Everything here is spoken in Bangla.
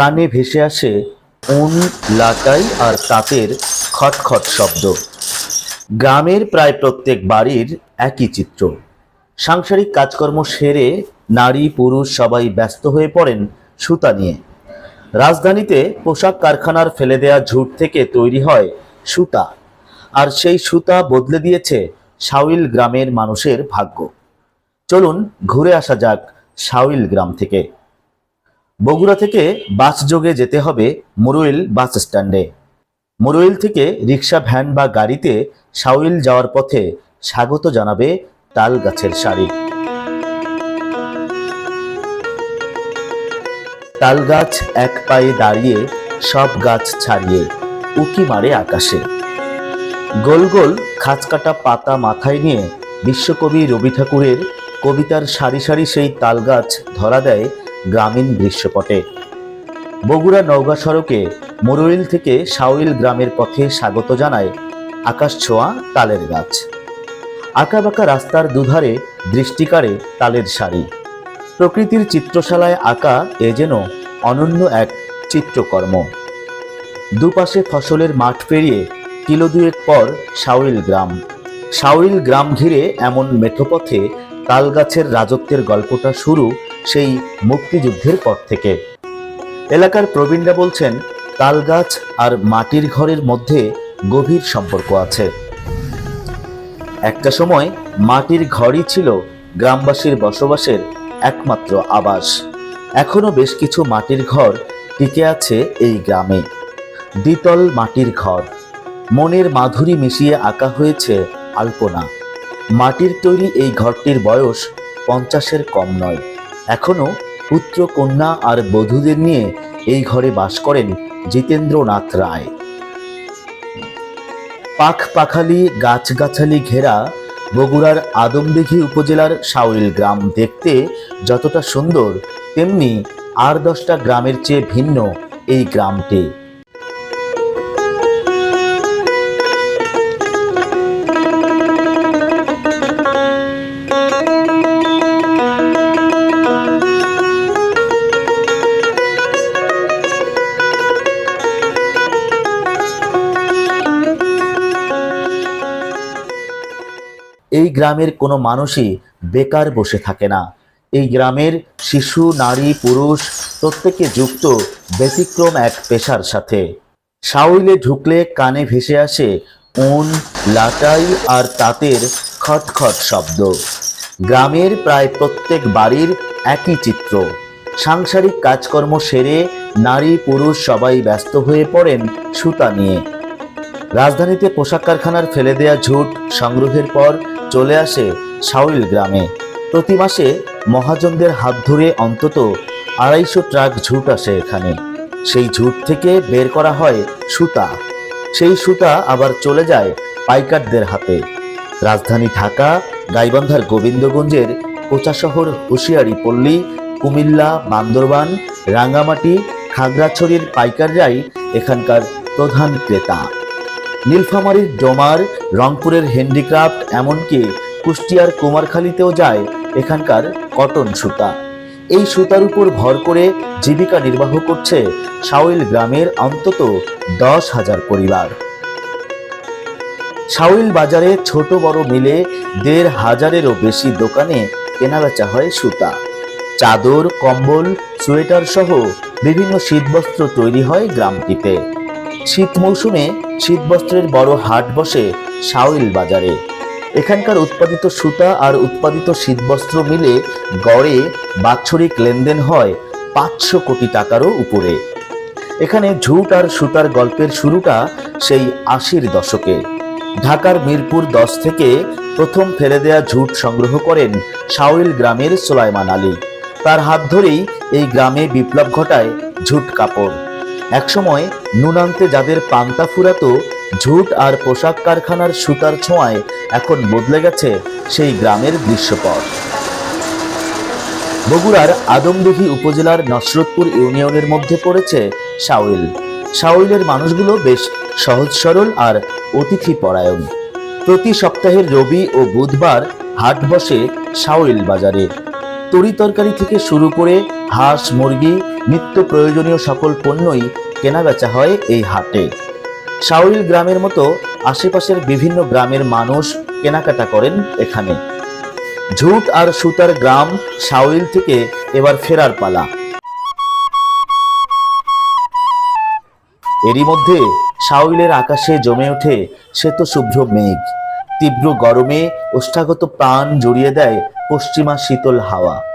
কানে ভেসে আসে উন লাটাই আর তাঁতের খটখট শব্দ। গ্রামের প্রায় প্রত্যেক বাড়ির একই চিত্র। সাংসারিক কাজকর্ম সেরে নারী, পুরুষ সবাই ব্যস্ত হয়ে পড়েন সুতা নিয়ে। রাজধানীতে পোশাক কারখানার ফেলে দেয়া ঝুট থেকে তৈরি হয় সুতা। আর সেই সুতা বদলে দিয়েছে সাউইল গ্রামের মানুষের ভাগ্য। চলুন ঘুরে আসা যাক সাউইল গ্রাম থেকে। বগুড়া থেকে বাস যোগে যেতে হবে মুরুইল বাস স্ট্যান্ডে। মুরুইল থেকে রিক্সা ভ্যান বা গাড়িতে সাউইল যাওয়ার পথে স্বাগত জানাবে তাল গাছের শাড়ি তাল গাছ এক পায়ে দাঁড়িয়ে সব গাছ ছাড়িয়ে উকি মারে আকাশে। গোল গোল খাঁচকাটা পাতা মাথায় নিয়ে বিশ্বকবি রবি ঠাকুরের কবিতার সারি সারি সেই তাল গাছ ধরা দেয় গ্রামীণ দৃশ্যপটে। বগুড়া নওগাঁ সড়কে মুরুইল থেকে সাউইল গ্রামের পথে স্বাগত জানায় আকাশ ছোঁয়া তালের গাছ। আঁকাবাঁকা রাস্তার দুধারে দৃষ্টিকারে তালের সারি প্রকৃতির চিত্রশালায় আঁকা এ যেন অনন্য এক চিত্রকর্ম। দুপাশে ফসলের মাঠ পেরিয়ে কিলো দুয়েক পর সাউইল গ্রাম। সাউইল গ্রাম ঘিরে এমন মেঠোপথে তালগাছের রাজত্বের গল্পটা শুরু সেই মুক্তিযুদ্ধের পর থেকে। এলাকার প্রবীণরা বলছেন, তালগাছ আর মাটির ঘরের মধ্যে গভীর সম্পর্ক আছে। একটা সময় মাটির ঘরই ছিল গ্রামবাসীর বসবাসের একমাত্র আবাস। এখনও বেশ কিছু মাটির ঘর টিকে আছে এই গ্রামে। দ্বিতল মাটির ঘর। মনের মাধুরী মিশিয়ে আঁকা হয়েছে আলপনা। মাটির তৈরি এই ঘরটির বয়স পঞ্চাশের কম নয়। এখনও পুত্র, কন্যা আর বধূদের নিয়ে এই ঘরে বাস করেন জিতেন্দ্রনাথ রায়। পাখ পাখালি গাছগাছালি ঘেরা বগুড়ার আদমদিঘি উপজেলার সাউরিল গ্রাম দেখতে যতটা সুন্দর, তেমনি আর দশটা গ্রামের চেয়ে ভিন্ন এই গ্রামটি। এই গ্রামের কোনো মানুষই বেকার বসে থাকে না। এই গ্রামের শিশু, নারী, পুরুষ প্রত্যেকে যুক্ত ব্যতিক্রম এক পেশার সাথে। সাউইলে ঢুকলে কানে ভেসে আসে উন, লাটাই আর তাঁতের খটখট শব্দ। গ্রামের প্রায় প্রত্যেক বাড়ির একই চিত্র। সাংসারিক কাজকর্ম সেরে নারী, পুরুষ সবাই ব্যস্ত হয়ে পড়েন সুতা নিয়ে। রাজধানীতে পোশাক কারখানার ফেলে দেয়া ঝুট সংগ্রহের পর চলে আসে সাউইল গ্রামে। প্রতি মাসে মহাজনদের হাত ধরে অন্তত আড়াইশো ট্রাক ঝুট আসে এখানে। সেই ঝুট থেকে বের করা হয় সুতা। সেই সুতা আবার চলে যায় পাইকারদের হাতে। রাজধানী ঢাকা, গাইবান্ধার গোবিন্দগঞ্জের কোচা শহর হুঁশিয়ারি পল্লী কুমিল্লা, বান্দরবান, রাঙ্গামাটি, খাগড়াছড়ির পাইকাররাই এখানকার প্রধান ক্রেতা। নীলফামারীর ডোমার, রংপুরের হ্যান্ডিক্রাফট, এমনকি কুষ্টিয়ার কুমারখালীতেও যায় এখানকার কটন সুতা। এই সুতার উপর ভর করে জীবিকা নির্বাহ করছে সাউইল গ্রামের অন্তত দশ হাজার পরিবার। সাউইল বাজারে ছোট বড় মিলে দেড় হাজারেরও বেশি দোকানে কেনাবেচা হয় সুতা। চাদর, কম্বল, সোয়েটার সহ বিভিন্ন শীতবস্ত্র তৈরি হয় গ্রামটিতে। শীত মৌসুমে শীতবস্ত্রের বড় হাট বসে সাউইল বাজারে। এখানকার উৎপাদিত সুতা আর উৎপাদিত শীতবস্ত্র মিলে গড়ে বাৎসরিক লেনদেন হয় পাঁচশো কোটি টাকারও উপরে। এখানে ঝুট আর সুতার গল্পের শুরুটা সেই আশির দশকে। ঢাকার মিরপুর দশ থেকে প্রথম ফেলে দেয়া ঝুট সংগ্রহ করেন সাউইল গ্রামের সোলাইমান আলী। তার হাত ধরেই এই গ্রামে বিপ্লব ঘটায় ঝুট কাপড়। একসময় নুনান্তে যাদের পান্তা ফুরাতো, ঝুট আর পোশাক কারখানার সুতার ছোঁয়ায় এখন বদলে গেছে সেই গ্রামের দৃশ্যপট। বগুড়ার আদমদিঘি উপজেলার নসরতপুর ইউনিয়নের মধ্যে পড়েছে সাউইল সাউইলের মানুষগুলো বেশ সহজ সরল আর অতিথি পরায়ণ প্রতি সপ্তাহের রবি ও বুধবার হাট বসে সাউইল বাজারে। তরি তরকারি থেকে শুরু করে হাঁস, মুরগি নিত্য প্রয়োজনীয় সকল পণ্যই কেনাবেচা হয় এই হাটে। শাওইল গ্রামের মতো আশেপাশের বিভিন্ন গ্রামের মানুষ কেনাকাটা করেন এখানে। ঝুট আর সুতার গ্রাম শাওইল থেকে এবার ফেরার পালা। এরই মধ্যে শাওইলের আকাশে জমে ওঠে শ্বেত শুভ্র মেঘ। তীব্র গরমে ওষ্ঠাগত প্রাণ জড়িয়ে দেয় পশ্চিমা শীতল হাওয়া।